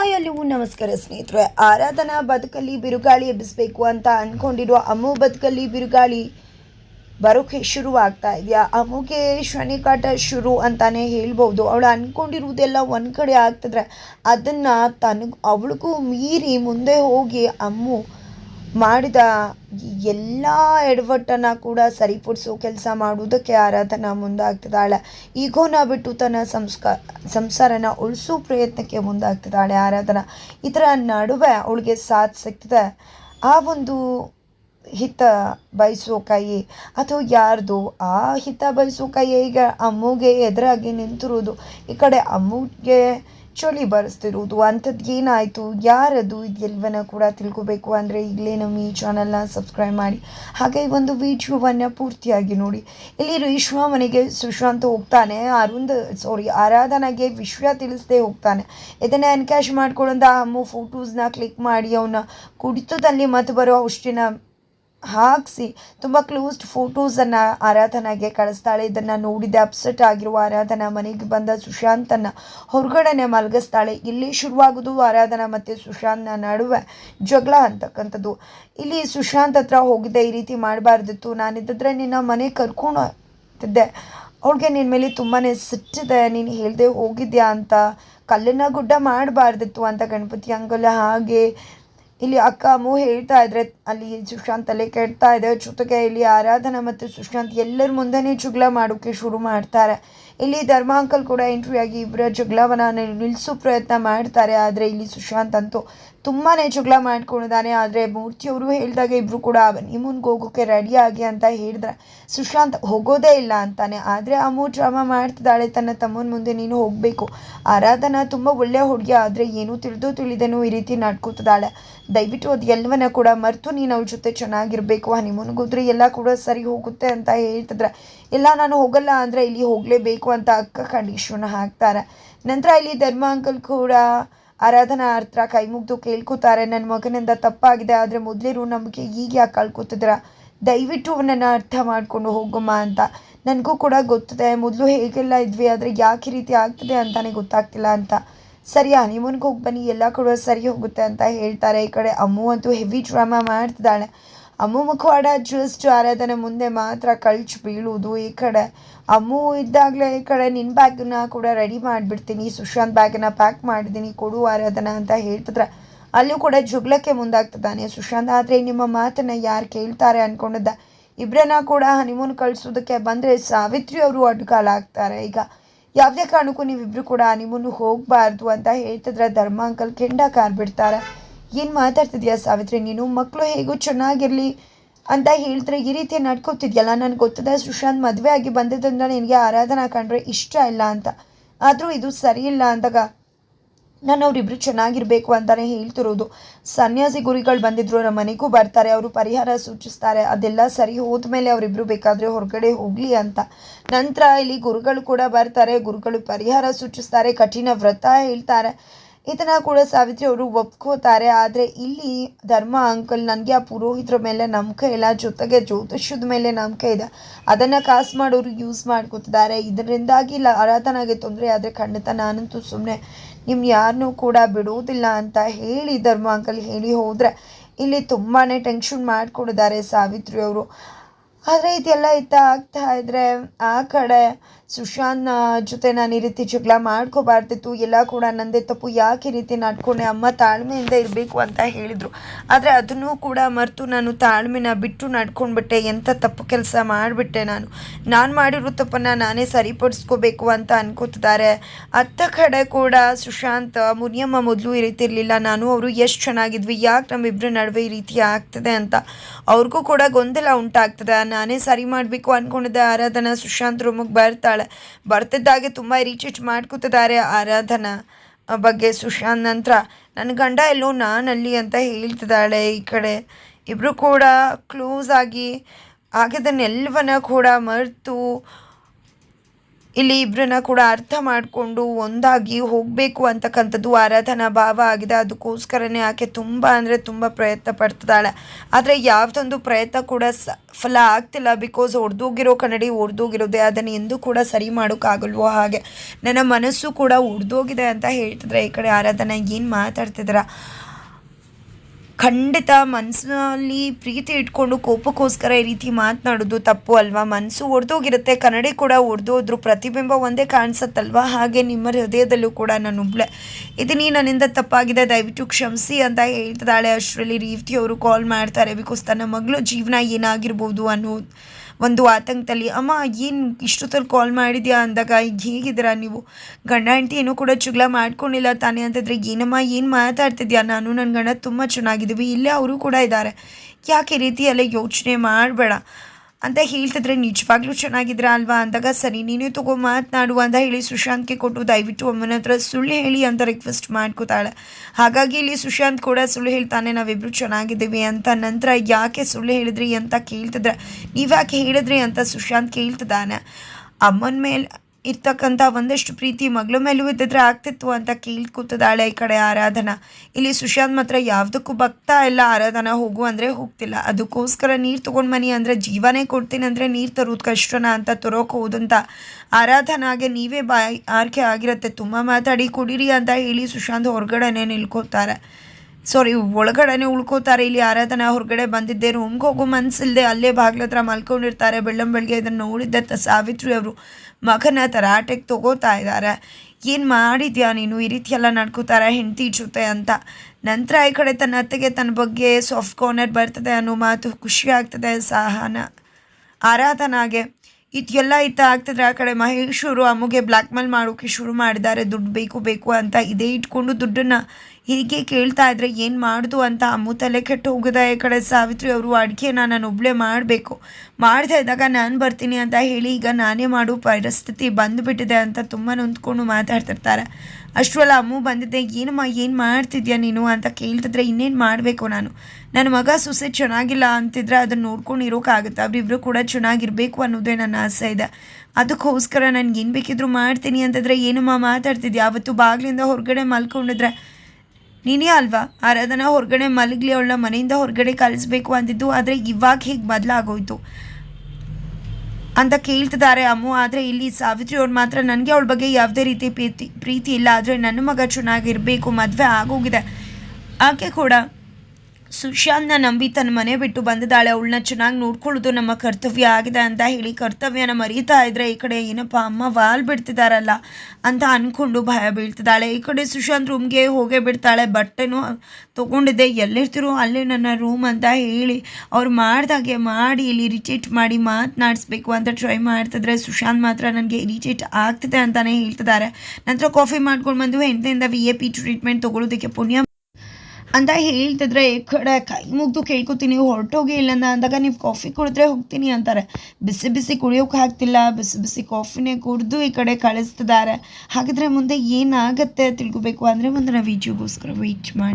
Hi ಅಲ್ಲಿವು ನಮಸ್ಕಾರ ಸ್ನೇಹಿತರೆ. ಆರಾಧನಾ ಬದುಕಲ್ಲಿ ಬಿರುಗಾಳಿ ಎಬ್ಬಿಸ್ಬೇಕು ಅಂತ ಅಂದ್ಕೊಂಡಿರುವ ಅಮ್ಮು ಬದುಕಲ್ಲಿ ಬಿರುಗಾಳಿ ಬರೋಕೆ ಶುರು ಆಗ್ತಾ ಇದೆಯಾ? ಅಮ್ಮುಗೆ ಶನಿಕಾಟ ಶುರು ಅಂತಾನೆ ಹೇಳ್ಬೋದು. ಅವಳು ಅಂದ್ಕೊಂಡಿರುವುದೆಲ್ಲ ಒಂದು ಕಡೆ ಆಗ್ತಿದ್ರೆ ಅದನ್ನು ತನಗೆ ಅವಳಿಗೂ ಮೀರಿ ಮುಂದೆ ಹೋಗಿ ಅಮ್ಮು ಮಾಡಿದ ಎಲ್ಲ ಎಡವಟ್ಟನ್ನು ಕೂಡ ಸರಿಪಡಿಸೋ ಕೆಲಸ ಮಾಡುವುದಕ್ಕೆ ಆರಾಧನಾ ಮುಂದಾಗ್ತಿದ್ದಾಳೆ. ಈಗೋನ ಬಿಟ್ಟು ತನ್ನ ಸಂಸ್ಕಾರ ಸಂಸಾರನ ಉಳಿಸೋ ಪ್ರಯತ್ನಕ್ಕೆ ಮುಂದಾಗ್ತಿದ್ದಾಳೆ ಆರಾಧನಾ. ಇದರ ನಡುವೆ ಅವಳಿಗೆ ಸಾಥ್ ಸಿಗ್ತದೆ. ಆ ಒಂದು ಹಿತ ಬಯಸೋ ಕೈ ಅಥವಾ ಯಾರ್ದು ಆ ಹಿತ ಬಯಸೋ ಕೈ ಈಗ ಅಮ್ಮುಗೆ ಎದುರಾಗಿ ನಿಂತಿರೋದು ಈ ಕಡೆ ಅಮ್ಮುಗೆ ಚಳಿ ಬರೆಸ್ತಿರೋದು ಅಂಥದ್ದು ಏನಾಯಿತು? ಯಾರದು? ಇದೆಲ್ವನ್ನ ಕೂಡ ತಿಳ್ಕೊಬೇಕು. ಅಂದರೆ ಈಗಲೇ ನಮ್ಮ ಈ ಚಾನಲ್ನ ಸಬ್ಸ್ಕ್ರೈಬ್ ಮಾಡಿ. ಹಾಗೆ ಈ ಒಂದು ವಿಡಿಯೋವನ್ನು ಪೂರ್ತಿಯಾಗಿ ನೋಡಿ. ಇಲ್ಲಿ ವಿಶ್ವ ಮನೆಗೆ ಸುಶಾಂತ್ ಹೋಗ್ತಾನೆ. ಅರುಂದ್ ಸಾರಿ ಆರಾಧನಾಗೆ ವಿಶ್ವ ತಿಳಿಸ್ದೆ ಹೋಗ್ತಾನೆ. ಇದನ್ನು ಎನ್ಕ್ಯಾಶ್ ಮಾಡ್ಕೊಳ್ಳೋಂಥ ಅಮ್ಮ ಫೋಟೋಸ್ನ ಕ್ಲಿಕ್ ಮಾಡಿ ಅವನ್ನ ಕುಡಿತದಲ್ಲಿ ಮತ್ತೆ ಬರೋ ಔಷಧಿನ ಹಾಕಿಸಿ. ತುಂಬ ಕ್ಲೋಸ್ಡ್ ಫೋಟೋಸನ್ನು ಆರಾಧನಾಗೆ ಕಳಿಸ್ತಾಳೆ. ಇದನ್ನು ನೋಡಿದ ಅಪ್ಸೆಟ್ ಆಗಿರುವ ಆರಾಧನಾ ಮನೆಗೆ ಬಂದ ಸುಶಾಂತನ್ನು ಹೊರಗಡೆನೆ ಮಲಗಿಸ್ತಾಳೆ. ಇಲ್ಲಿ ಶುರುವಾಗೋದು ಆರಾಧನಾ ಮತ್ತು ಸುಶಾಂತ್ನ ನಡುವೆ ಜಗಳ ಅಂತಕ್ಕಂಥದ್ದು. ಇಲ್ಲಿ ಸುಶಾಂತ್ ಹತ್ರ ಹೋಗಿದ್ದೆ, ಈ ರೀತಿ ಮಾಡಬಾರ್ದಿತ್ತು. ನಾನಿದ್ದರೆ ನಿನ್ನ ಮನೆ ಕರ್ಕೊಂಡು ಹೋಗ್ತಿದ್ದೆ. ಅವಳಿಗೆ ನಿನ್ನ ಮೇಲೆ ತುಂಬಾ ಸಿಟ್ಟಿದೆ. ನೀನು ಹೇಳ್ದೆ ಹೋಗಿದ್ಯಾ ಅಂತ. ಕಲ್ಲಿನ ಗುಡ್ಡ ಮಾಡಬಾರ್ದಿತ್ತು ಅಂತ ಗಣಪತಿ ಅಂಗಲ್ಲ ಹಾಗೆ ಇಲ್ಲಿ ಅಕ್ಕ ಅಮ್ಮು ಹೇಳ್ತಾ ಇದ್ರೆ, ಅಲ್ಲಿ ಸುಶಾಂತ್ ತಲೆ ಕೆಡ್ತಾ ಇದೆ. ಜೊತೆಗೆ ಇಲ್ಲಿ ಆರಾಧನಾ ಮತ್ತು ಸುಶಾಂತ್ ಎಲ್ಲರ ಮುಂದೆನೇ ಜುಗ್ಲ ಮಾಡೋಕ್ಕೆ ಶುರು ಮಾಡ್ತಾರೆ. ಇಲ್ಲಿ ಧರ್ಮ ಅಂಕಲ್ ಕೂಡ ಎಂಟ್ರಿ ಆಗಿ ಇಬ್ಬರ ಜಗಳವನ್ನು ನಿಲ್ಲಿಸೋ ಪ್ರಯತ್ನ ಮಾಡ್ತಾರೆ. ಆದರೆ ಇಲ್ಲಿ ಸುಶಾಂತ್ ಅಂತೂ ತುಂಬಾ ಜಗಳ ಮಾಡ್ಕೊಂಡಿದ್ದಾನೆ. ಆದರೆ ಮೂರ್ತಿಯವರು ಹೇಳಿದಾಗ ಇಬ್ಬರು ಕೂಡ ನಿಮ್ಮನ್ಗೆ ಹೋಗೋಕ್ಕೆ ರೆಡಿ ಆಗಿ ಅಂತ ಹೇಳಿದ್ರೆ ಸುಶಾಂತ್ ಹೋಗೋದೇ ಇಲ್ಲ ಅಂತಾನೆ. ಆದರೆ ಅಮ್ಮು ಡ್ರಾಮಾ ಮಾಡ್ತಿದ್ದಾಳೆ. ತನ್ನ ತಮ್ಮನ ಮುಂದೆ ನೀನು ಹೋಗಬೇಕು. ಆರಾಧನಾ ತುಂಬ ಒಳ್ಳೆಯ ಹುಡುಗಿ. ಆದರೆ ಏನೂ ತಿಳಿದು ತಿಳಿದೇನೂ ಈ ರೀತಿ ನಡ್ಕೋತಿದ್ದಾಳೆ. ದಯವಿಟ್ಟು ಅದು ಎಲ್ಲವನ್ನ ಕೂಡ ಮರೆತು ನೀನು ಅವ್ರ ಜೊತೆ ಚೆನ್ನಾಗಿರಬೇಕು. ಹನಿಮೂನ್ಗೋದ್ರೆ ಎಲ್ಲ ಕೂಡ ಸರಿ ಹೋಗುತ್ತೆ ಅಂತ ಹೇಳ್ತಿದ್ರೆ, ಇಲ್ಲ, ನಾನು ಹೋಗಲ್ಲ. ಅಂದರೆ ಇಲ್ಲಿ ಹೋಗಲೇಬೇಕು ಅಂತ ಅಕ್ಕ ಕಂಡೀಷನ್ ಹಾಕ್ತಾರೆ. ನಂತರ ಇಲ್ಲಿ ಧರ್ಮ ಅಂಕಲ್ ಕೂಡ ಆರಾಧನಾ ಅರ್ಥ ಕೈ ಮುಗ್ದು ಕೇಳ್ಕೊತಾರೆ, ನನ್ನ ಮಗನಿಂದ ತಪ್ಪಾಗಿದೆ, ಆದರೆ ಮೊದಲಿರು ನಂಬಿಕೆ ಈಗ ಯಾಕೆ ಕಳ್ಕೊತಿದ್ರ ದಯವಿಟ್ಟು ಅವನನ್ನು ಅರ್ಥ ಮಾಡಿಕೊಂಡು ಹೋಗಮ್ಮ ಅಂತ. ನನಗೂ ಕೂಡ ಗೊತ್ತಿದೆ, ಮೊದಲು ಹೇಗೆಲ್ಲ ಇದ್ವಿ, ಆದರೆ ಯಾಕೆ ಈ ರೀತಿ ಆಗ್ತದೆ ಅಂತಲೇ ಗೊತ್ತಾಗ್ತಿಲ್ಲ ಅಂತ. ಸರಿ ಹನಿಮೂನ್ಗೆ ಹೋಗಿ ಬನ್ನಿ, ಎಲ್ಲ ಕೂಡ ಸರಿ ಹೋಗುತ್ತೆ ಅಂತ ಹೇಳ್ತಾರೆ. ಈ ಕಡೆ ಅಮ್ಮು ಅಂತೂ ಹೆವಿ ಡ್ರಾಮಾ ಮಾಡ್ತಿದ್ದಾಳೆ. ಅಮ್ಮು ಮುಖವಾಡ ಜಸ್ಟ್ ಆರಾಧನೆ ಮುಂದೆ ಮಾತ್ರ ಕಳ್ಚು ಬೀಳುವುದು. ಈ ಕಡೆ ಅಮ್ಮು ಇದ್ದಾಗಲೇ ಈ ಕಡೆ ನಿನ್ನ ಬ್ಯಾಗನ್ನ ಕೂಡ ರೆಡಿ ಮಾಡಿಬಿಡ್ತೀನಿ. ಸುಶಾಂತ್ ಬ್ಯಾಗನ್ನ ಪ್ಯಾಕ್ ಮಾಡಿದ್ದೀನಿ. ಕೊಡು ಆರಾಧನಾ ಅಂತ ಹೇಳ್ತಿದ್ರೆ. ಅಲ್ಲೂ ಕೂಡ ಜುಗ್ಲಕ್ಕೆ ಮುಂದಾಗ್ತಿದ್ದಾನೆ ಸುಶಾಂತ್. ಆದರೆ ನಿಮ್ಮ ಮಾತನ್ನು ಯಾರು ಕೇಳ್ತಾರೆ ಅಂದ್ಕೊಂಡಿದ್ದ ಇಬ್ಬರನ್ನ ಕೂಡ ಹನಿಮೂನ್ ಕಳಿಸೋದಕ್ಕೆ ಬಂದರೆ ಸಾವಿತ್ರಿ ಅವರು ಅಡ್ಗಾಲ ಆಗ್ತಾರೆ. ಈಗ ಯಾವುದೇ ಕಾರಣಕ್ಕೂ ನೀವಿಬ್ಬರು ಕೂಡ ಹನಿಮೂನ್ ಹೋಗಬಾರ್ದು ಅಂತ ಹೇಳ್ತಿದ್ರೆ. ಧರ್ಮ ಅಂಕಲ್ ಕೆಂಡ ಕಾರ್ ಬಿಡ್ತಾರೆ. ಏನು ಮಾತಾಡ್ತಿದ್ಯಾ ಸಾವಿತ್ರಿ? ನೀನು ಮಕ್ಕಳು ಹೇಗೂ ಚೆನ್ನಾಗಿರಲಿ ಅಂತ ಹೇಳಿದ್ರೆ ಈ ರೀತಿ ನಡ್ಕೋತಿದ್ಯಲ್ಲ? ನನಗೆ ಗೊತ್ತದೆ ಸುಶಾಂತ್ ಮದುವೆ ಆಗಿ ಬಂದಿದ್ದರಿಂದ ನಿನಗೆ ಆರಾಧನಾ ಕಂಡ್ರೆ ಇಷ್ಟ ಇಲ್ಲ ಅಂತ. ಆದರೂ ಇದು ಸರಿ ಇಲ್ಲ ಅಂದಾಗ ನಾನು ಅವರಿಬ್ಬರು ಚೆನ್ನಾಗಿರಬೇಕು ಅಂತಲೇ ಹೇಳ್ತಿರೋದು. ಸನ್ಯಾಸಿ ಗುರಿಗಳು ಬಂದಿದ್ರು, ನಮ್ಮ ಮನೆಗೂ ಬರ್ತಾರೆ, ಅವರು ಪರಿಹಾರ ಸೂಚಿಸ್ತಾರೆ, ಅದೆಲ್ಲ ಸರಿ ಹೋದ್ಮೇಲೆ ಅವರಿಬ್ಬರು ಬೇಕಾದರೆ ಹೊರಗಡೆ ಹೋಗಲಿ ಅಂತ. ನಂತರ ಇಲ್ಲಿ ಗುರುಗಳು ಕೂಡ ಬರ್ತಾರೆ, ಗುರುಗಳು ಪರಿಹಾರ ಸೂಚಿಸ್ತಾರೆ, ಕಠಿಣ ವ್ರತ ಹೇಳ್ತಾರೆ. ಇದನ್ನು ಕೂಡ ಸಾವಿತ್ರಿ ಅವರು ಒಪ್ಕೋತಾರೆ, ಆದರೆ ಇಲ್ಲಿ ಧರ್ಮ ಅಂಕಲ್ ನನಗೆ ಆ ಪುರೋಹಿತರ ಮೇಲೆ ನಂಬಿಕೆ ಇಲ್ಲ, ಜೊತೆಗೆ ಜ್ಯೋತಿಷ್ಯದ ಮೇಲೆ ನಂಬಿಕೆ ಇದೆ. ಅದನ್ನು ಕಾಸು ಮಾಡೋರು ಯೂಸ್ ಮಾಡ್ಕೋತಿದ್ದಾರೆ. ಇದರಿಂದಾಗಿ ಆರಾಧನಾಗೆ ತೊಂದರೆ ಆದರೆ ಖಂಡಿತ ನಾನಂತೂ ಸುಮ್ಮನೆ ನಿಮ್ಮ ಯಾರನ್ನೂ ಕೂಡ ಬಿಡೋದಿಲ್ಲ ಅಂತ ಹೇಳಿ ಧರ್ಮ ಅಂಕಲ್ ಹೇಳಿ ಹೋದರೆ ಇಲ್ಲಿ ತುಂಬಾ ಟೆನ್ಷನ್ ಮಾಡಿಕೊಡಿದ್ದಾರೆ ಸಾವಿತ್ರಿ ಅವರು ಆದರೆ ಇದೆಲ್ಲ ಇತ್ತ ಆಗ್ತಾ ಇದ್ರೆ ಆ ಕಡೆ ಸುಶಾಂತ್ನ ಜೊತೆ ನಾನು ಈ ರೀತಿ ಜಗಳ ಮಾಡ್ಕೋಬಾರ್ದಿತ್ತು. ಎಲ್ಲ ಕೂಡ ನಂದೇ ತಪ್ಪು. ಯಾಕೆ ಈ ರೀತಿ ನಡ್ಕೊಂಡೆ? ಅಮ್ಮ ತಾಳ್ಮೆಯಿಂದ ಇರಬೇಕು ಅಂತ ಹೇಳಿದರು. ಆದರೆ ಅದನ್ನೂ ಕೂಡ ಮರೆತು ನಾನು ತಾಳ್ಮೆನ ಬಿಟ್ಟು ನಡ್ಕೊಂಡ್ಬಿಟ್ಟೆ. ಎಂಥ ತಪ್ಪು ಕೆಲಸ ಮಾಡಿಬಿಟ್ಟೆ ನಾನು. ನಾನು ಮಾಡಿರೋ ತಪ್ಪನ್ನು ನಾನೇ ಸರಿಪಡಿಸ್ಕೋಬೇಕು ಅಂತ ಅನ್ಕೋತಿದ್ದಾರೆ. ಅತ್ತ ಕಡೆ ಕೂಡ ಸುಶಾಂತ್ ಮುನಿಯಮ್ಮ ಮೊದಲು ಈ ರೀತಿ ಇರಲಿಲ್ಲ. ನಾನು, ಅವರು ಎಷ್ಟು ಚೆನ್ನಾಗಿದ್ವಿ. ಯಾಕೆ ನಮ್ಮಿಬ್ಬರ ನಡುವೆ ಈ ರೀತಿ ಆಗ್ತದೆ ಅಂತ. ಅವ್ರಿಗೂ ಕೂಡ ಗೊಂದಲ ಉಂಟಾಗ್ತದೆ. ನಾನೇ ಸರಿ ಮಾಡಬೇಕು ಅಂದ್ಕೊಂಡಿದ್ದೆ ಆರಾಧನಾ ಸುಶಾಂತ್ ರೂಮಿಗೆ ಬರ್ತಾಳೆ. ಬರ್ತಿದ್ದಾಗೆ ತುಂಬ ರೀಚೇಜ್ ಮಾಡ್ಕೊತಿದ್ದಾರೆ ಆರಾಧನಾ ಬಗ್ಗೆ ಸುಶಾಂತ್ ನಂತರ. ನನ್ನ ಗಂಡ ಎಲ್ಲೋ ನಾನಲ್ಲಿ ಅಂತ ಹೇಳ್ತಿದ್ದಾಳೆ ಈ ಕಡೆ. ಇಬ್ಬರು ಕೂಡ ಕ್ಲೋಸ್ ಆಗಿ ಆಗಿದ್ದನ್ನೆಲ್ಲವನ್ನ ಕೂಡ ಮರೆತು ಇಲ್ಲಿ ಇಬ್ಬರನ್ನ ಕೂಡ ಅರ್ಥ ಮಾಡಿಕೊಂಡು ಒಂದಾಗಿ ಹೋಗಬೇಕು ಅಂತಕ್ಕಂಥದ್ದು ಆರಾಧನಾ ಭಾವ ಆಗಿದೆ. ಅದಕ್ಕೋಸ್ಕರನೇ ಆಕೆ ತುಂಬ ಅಂದರೆ ತುಂಬ ಪ್ರಯತ್ನ ಪಡ್ತಿದ್ದಾಳೆ. ಆದರೆ ಯಾವುದೊಂದು ಪ್ರಯತ್ನ ಕೂಡ ಸ, ಫಲ ಆಗ್ತಿಲ್ಲ. ಬಿಕಾಸ್ ಒಡೆದೋಗಿರೋ ಕನ್ನಡಿ ಒಡೆದೋಗಿರೋದೆ ಅದನ್ನು ಎಂದೂ ಕೂಡ ಸರಿ ಮಾಡೋಕ್ಕಾಗಲ್ವೋ ಹಾಗೆ. ನನ್ನ ಮನಸ್ಸು ಕೂಡ ಒಡೆದೋಗಿದೆ ಅಂತ ಹೇಳ್ತಿದ್ರೆ ಈ ಕಡೆ ಆರಾಧನಾ ಏನು ಮಾತಾಡ್ತಿದ್ದೀರಾ? ಖಂಡಿತ ಮನಸ್ಸಿನಲ್ಲಿ ಪ್ರೀತಿ ಇಟ್ಕೊಂಡು ಕೋಪಕ್ಕೋಸ್ಕರ ಈ ರೀತಿ ಮಾತನಾಡೋದು ತಪ್ಪು ಅಲ್ವಾ? ಮನಸ್ಸು ಒಡೆದೋಗಿರುತ್ತೆ, ಕನ್ನಡಿ ಕೂಡ ಒಡೆದೋದ್ರು, ಪ್ರತಿಬಿಂಬ ಒಂದೇ ಕಾಣಿಸುತ್ತಲ್ವಾ? ಹಾಗೆ ನಿಮ್ಮ ಹೃದಯದಲ್ಲೂ ಕೂಡ ನಾನು ಒಬ್ಳೆ. ಇದೀನಿ ನನ್ನಿಂದ ತಪ್ಪಾಗಿದೆ, ದಯವಿಟ್ಟು ಕ್ಷಮಿಸಿ ಅಂತ ಹೇಳ್ತಿದ್ದಾಳೆ ಅಷ್ಟರಲ್ಲಿ ರೀತಿಯವರು ಕಾಲ್ ಮಾಡ್ತಾರೆ ಬಿಕಾಸ್ ತನ್ನ ಮಗಳು ಜೀವನ ಏನಾಗಿರ್ಬೋದು ಅನ್ನೋ ಒಂದು ಆತಂಕದಲ್ಲಿ, ಅಮ್ಮ, ಏನು ಇಷ್ಟೊತ್ತಲ್ಲಿ ಕಾಲ್ ಮಾಡಿದ್ಯಾ? ಅಂದಾಗ, ಈಗ ಹೇಗಿದ್ದೀರಾ ನೀವು? ಗಂಡ ಹೆಂಡತಿ ಏನೂ ಕೂಡ ಚುಗ್ಲ ಮಾಡ್ಕೊಂಡಿಲ್ಲ ತಾನೇ. ಅಂತಂದರೆ, ಏನಮ್ಮ, ಏನು ಮಾತಾಡ್ತಿದ್ಯಾ? ನಾನು ನನ್ನ ಗಂಡ ತುಂಬ ಚೆನ್ನಾಗಿದ್ದೀವಿ, ಇಲ್ಲೇ ಅವರು ಕೂಡ ಇದ್ದಾರೆ. ಯಾಕೆ ಈ ರೀತಿ ಎಲ್ಲ ಯೋಚನೆ ಮಾಡಬೇಡ? ಅಂತ ಹೇಳ್ತಿದ್ರೆ ನಿಜವಾಗ್ಲೂ ಚೆನ್ನಾಗಿದ್ರ ಅಲ್ವಾ? ಅಂದಾಗ, ಸರಿ, ನೀನೇ ತಗೋ ಮಾತನಾಡು ಅಂತ ಹೇಳಿ ಸುಶಾಂತ್ಗೆ ಕೊಟ್ಟು ದಯವಿಟ್ಟು ಅಮ್ಮನ ಹತ್ರ ಸುಳ್ಳು ಹೇಳಿ ಅಂತ ರಿಕ್ವೆಸ್ಟ್ ಮಾಡ್ಕೋತಾಳೆ. ಹಾಗಾಗಿ ಇಲ್ಲಿ ಸುಶಾಂತ್ ಕೂಡ ಸುಳ್ಳು ಹೇಳ್ತಾನೆ, ನಾವಿಬ್ರು ಚೆನ್ನಾಗಿದ್ದೀವಿ ಅಂತ. ನಂತರ, ಯಾಕೆ ಸುಳ್ಳು ಹೇಳಿದ್ರಿ ಅಂತ ಕೇಳ್ತಿದ್ರೆ, ನೀವ್ಯಾಕೆ ಹೇಳಿದ್ರಿ ಅಂತ ಸುಶಾಂತ್ ಕೇಳ್ತಿದ್ದಾನೆ. ಅಮ್ಮನ ಮೇಲೆ ಇರ್ತಕ್ಕಂಥ ಒಂದಷ್ಟು ಪ್ರೀತಿ ಮಗಳ ಮೇಲೂ ಇದ್ದಿದ್ರೆ ಆಗ್ತಿತ್ತು ಅಂತ ಕೇಳಿ ಕೂತಿದ್ದಾಳೆ ಈ ಕಡೆ ಆರಾಧನಾ. ಇಲ್ಲಿ ಸುಶಾಂತ್ ಮಾತ್ರ ಯಾವುದಕ್ಕೂ ಭಕ್ತ ಇಲ್ಲ, ಆರಾಧನಾ ಹೋಗು ಅಂದರೆ ಹೋಗ್ತಿಲ್ಲ. ಅದಕ್ಕೋಸ್ಕರ ನೀರು ತೊಗೊಂಡು ಮನಿ ಅಂದರೆ ಜೀವನೇ ಕೊಡ್ತೀನಿ ಅಂದರೆ ನೀರು ತರೋದು ಕಷ್ಟನ ಅಂತ ತರೋಕೆ ಹೋದಂತ ಆರಾಧನಾಗೆ ನೀವೇ ಬಾಯ್ ಆರ್ಕೆ ಆಗಿರುತ್ತೆ. ತುಂಬ ಮಾತಾಡಿ ಕುಡೀರಿ ಅಂತ ಹೇಳಿ ಸುಶಾಂತ್ ಹೊರಗಡೆನೆ ನಿಲ್ಕೋತಾರೆ. ಸಾರಿ ಒಳಗಡೆನೆ ಉಳ್ಕೋತಾರೆ ಇಲ್ಲಿ ಆರಾಧನಾ ಹೊರಗಡೆ ಬಂದಿದ್ದೆ ರೂಮ್ಗೆ ಹೋಗೋ ಮನಸ್ಸಿಲ್ಲದೆ ಅಲ್ಲೇ ಬಾಗ್ಲ ಹತ್ರ ಮಲ್ಕೊಂಡಿರ್ತಾರೆ, ಬೆಳ್ಳಂ ಬೆಳಗ್ಗೆ ಇದನ್ನು ನೋಡಿದ್ದ ತ ಸಾವಿತ್ರಿ ಅವರು. ಮಗನ ತರಾಟೆಗೆ ತಗೋತಾ ಇದ್ದಾರೆ ಏನು ಮಾಡಿದ್ಯಾ ನೀನು? ಈ ರೀತಿ ಎಲ್ಲ ನಡ್ಕೋತಾರೆ ಹೆಂಡತಿ ಜೊತೆ ಅಂತ. ನಂತರ ಈ ಕಡೆ ತನ್ನ ಅತ್ತೆಗೆ ತನ್ನ ಬಗ್ಗೆ ಸಾಫ್ಟ್ ಕಾರ್ನರ್ ಬರ್ತದೆ ಅನ್ನೋ ಮಾತು ಖುಷಿ ಆಗ್ತದೆ, ಸಹನ. ಆರಾಧನಾಗೆ. ಇದೆಲ್ಲ ಇತ್ತ ಆಗ್ತಿದ್ರೆ ಆ ಕಡೆ ಮಹೇಶ್ವರು ಅಮ್ಮಗೆ ಬ್ಲ್ಯಾಕ್ ಮೇಲ್ ಮಾಡೋಕೆ ಶುರು ಮಾಡಿದ್ದಾರೆ. ದುಡ್ಡು ಬೇಕು ಬೇಕು ಅಂತ ಇದೇ ಇಟ್ಕೊಂಡು ದುಡ್ಡನ್ನು ಹೀಗೆ ಕೇಳ್ತಾ ಇದ್ರೆ ಏನು ಮಾಡ್ದು ಅಂತ ಅಮ್ಮು ತಲೆ ಕೆಟ್ಟು ಹೋಗಿದೆ. ಈ ಕಡೆ ಸಾವಿತ್ರಿ ಅವರು ಅಡುಗೆನ ನಾನು ಒಬ್ಬಳೇ ಮಾಡಬೇಕು. ಮಾಡ್ತಾ ಇದ್ದಾಗ ನಾನು ಬರ್ತೀನಿ ಅಂತ ಹೇಳಿ ಈಗ ನಾನೇ ಮಾಡೋ ಪರಿಸ್ಥಿತಿ ಬಂದುಬಿಟ್ಟಿದೆ ಅಂತ ತುಂಬ ನೊಂದ್ಕೊಂಡು ಮಾತಾಡ್ತಿರ್ತಾರೆ. ಅಷ್ಟರಲ್ಲ ಅಮ್ಮು, ಬಂದಿದ್ದೆ. ಏನಮ್ಮ, ಏನು ಮಾಡ್ತಿದ್ಯಾ ನೀನು? ಅಂತ ಕೇಳ್ತಿದ್ರೆ, ಇನ್ನೇನು ಮಾಡಬೇಕು ನಾನು? ನನ್ನ ಮಗ ಸೊಸೆ ಚೆನ್ನಾಗಿಲ್ಲ ಅಂತಿದ್ರೆ ಅದನ್ನು ನೋಡ್ಕೊಂಡು ಇರೋಕ್ಕಾಗುತ್ತೆ ಅವರಿಬ್ಬರು ಕೂಡ ಚೆನ್ನಾಗಿರಬೇಕು ಅನ್ನೋದೇ ನನ್ನ ಆಸೆ ಇದೆ. ಅದಕ್ಕೋಸ್ಕರ ನನಗೆ ಏನು ಬೇಕಿದ್ರು ಮಾಡ್ತೀನಿ ಅಂತಂದರೆ, ಏನಮ್ಮ, ಮಾತಾಡ್ತಿದ್ಯಾ? ಅವತ್ತು ಬಾಗಿಲಿಂದ ಹೊರಗಡೆ ಮಲ್ಕೊಂಡಿದ್ರೆ ನೀನೇ ಅಲ್ವಾ? ಆರಾಧನಾ ಹೊರಗಡೆ ಮಲಗಲಿ ಅವಳ ಮನೆಯಿಂದ ಹೊರಗಡೆ ಕಲಿಸ್ಬೇಕು ಅಂದಿದ್ದು ಆದರೆ ಇವಾಗ ಹೀಗೆ ಬದಲಾಗೋಯ್ತು? ಅಂತ ಕೇಳ್ತಿದ್ದಾರೆ ಅಮ್ಮು. ಆದರೆ ಇಲ್ಲಿ ಸಾವಿತ್ರಿ ಅವ್ರು ಮಾತ್ರ ನನಗೆ ಅವಳ ಬಗ್ಗೆ ಯಾವುದೇ ರೀತಿ ಪ್ರೀತಿ ಪ್ರೀತಿ ಇಲ್ಲ. ಆದರೆ ನನ್ನ ಮಗ ಚೆನ್ನಾಗಿರಬೇಕು, ಮದುವೆ ಆಗೋಗಿದೆ. ಆಕೆ ಕೂಡ ಸುಶಾಂತ್ನ ನಂಬಿ ತನ್ನ ಮನೆ ಬಿಟ್ಟು ಬಂದಿದ್ದಾಳೆ. ಅವಳನ್ನ ಚೆನ್ನಾಗಿ ನೋಡ್ಕೊಳ್ಳೋದು ನಮ್ಮ ಕರ್ತವ್ಯ ಆಗಿದೆ ಅಂತ ಹೇಳಿ ಕರ್ತವ್ಯನ ಮರೀತಾ ಇದ್ರೆ ಈ ಕಡೆ ಏನಪ್ಪ ಅಮ್ಮ ವಾಲ್ ಬಿಡ್ತಿದಾರಲ್ಲ ಅಂತ ಅನ್ಕೊಂಡು ಭಯ ಬೀಳ್ತಿದ್ದಾಳೆ. ಈ ಕಡೆ ಸುಶಾಂತ್ ರೂಮ್ಗೆ ಹೋಗೇ ಬಿಡ್ತಾಳೆ. ಬಟ್ಟೆನೂ ತಗೊಂಡಿದ್ದೆ. ಎಲ್ಲಿರ್ತಿರೋ ಅಲ್ಲೇ ನನ್ನ ರೂಮ್ ಅಂತ ಹೇಳಿ ಅವ್ರು ಮಾಡ್ದಾಗೆ ಮಾಡಿ ಇಲ್ಲಿ ಇರಿಟೇಟ್ ಮಾಡಿ ಮಾತನಾಡಿಸ್ಬೇಕು ಅಂತ ಟ್ರೈ ಮಾಡ್ತಿದ್ರೆ ಸುಶಾಂತ್ ಮಾತ್ರ ನನಗೆ ಇರಿಟೇಟ್ ಆಗ್ತಿದೆ ಅಂತಲೇ ಹೇಳ್ತಿದ್ದಾರೆ. ನಂತರ ಕಾಫಿ ಮಾಡ್ಕೊಂಡು ಬಂದು ಹೆಂಡತಿಯಿಂದ ವಿ ಎ ಪಿ ಟ್ರೀಟ್ಮೆಂಟ್ ತೊಗೊಳೋದಕ್ಕೆ ಪುಣ್ಯ ಅಂತ ಹೇಳ್ತಿದ್ರೆ ಈ ಕಡೆ ಕೈ ಮುಗ್ದು ಕೇಳ್ಕೊತೀನಿ, ಹೊರಟೋಗಿ ಇಲ್ಲಂದ ಅಂದಾಗ ನೀವು ಕಾಫಿ ಕುಡಿದ್ರೆ ಹೋಗ್ತೀನಿ ಅಂತಾರೆ. ಬಿಸಿ ಬಿಸಿ ಕುಡಿಯೋಕೆ ಆಗ್ತಿಲ್ಲ, ಬಿಸಿ ಬಿಸಿ ಕಾಫಿನೇ ಕುಡಿದು ಈ ಕಡೆ ಕಳಿಸ್ತಿದ್ದಾರೆ. ಹಾಗಿದ್ರೆ ಮುಂದೆ ಏನಾಗುತ್ತೆ ತಿಳ್ಕೊಬೇಕು ಅಂದರೆ ಮುಂದಿನ ವೀಡಿಯೋಗೋಸ್ಕರ ವೆಯ್ಟ್ ಮಾಡಿ.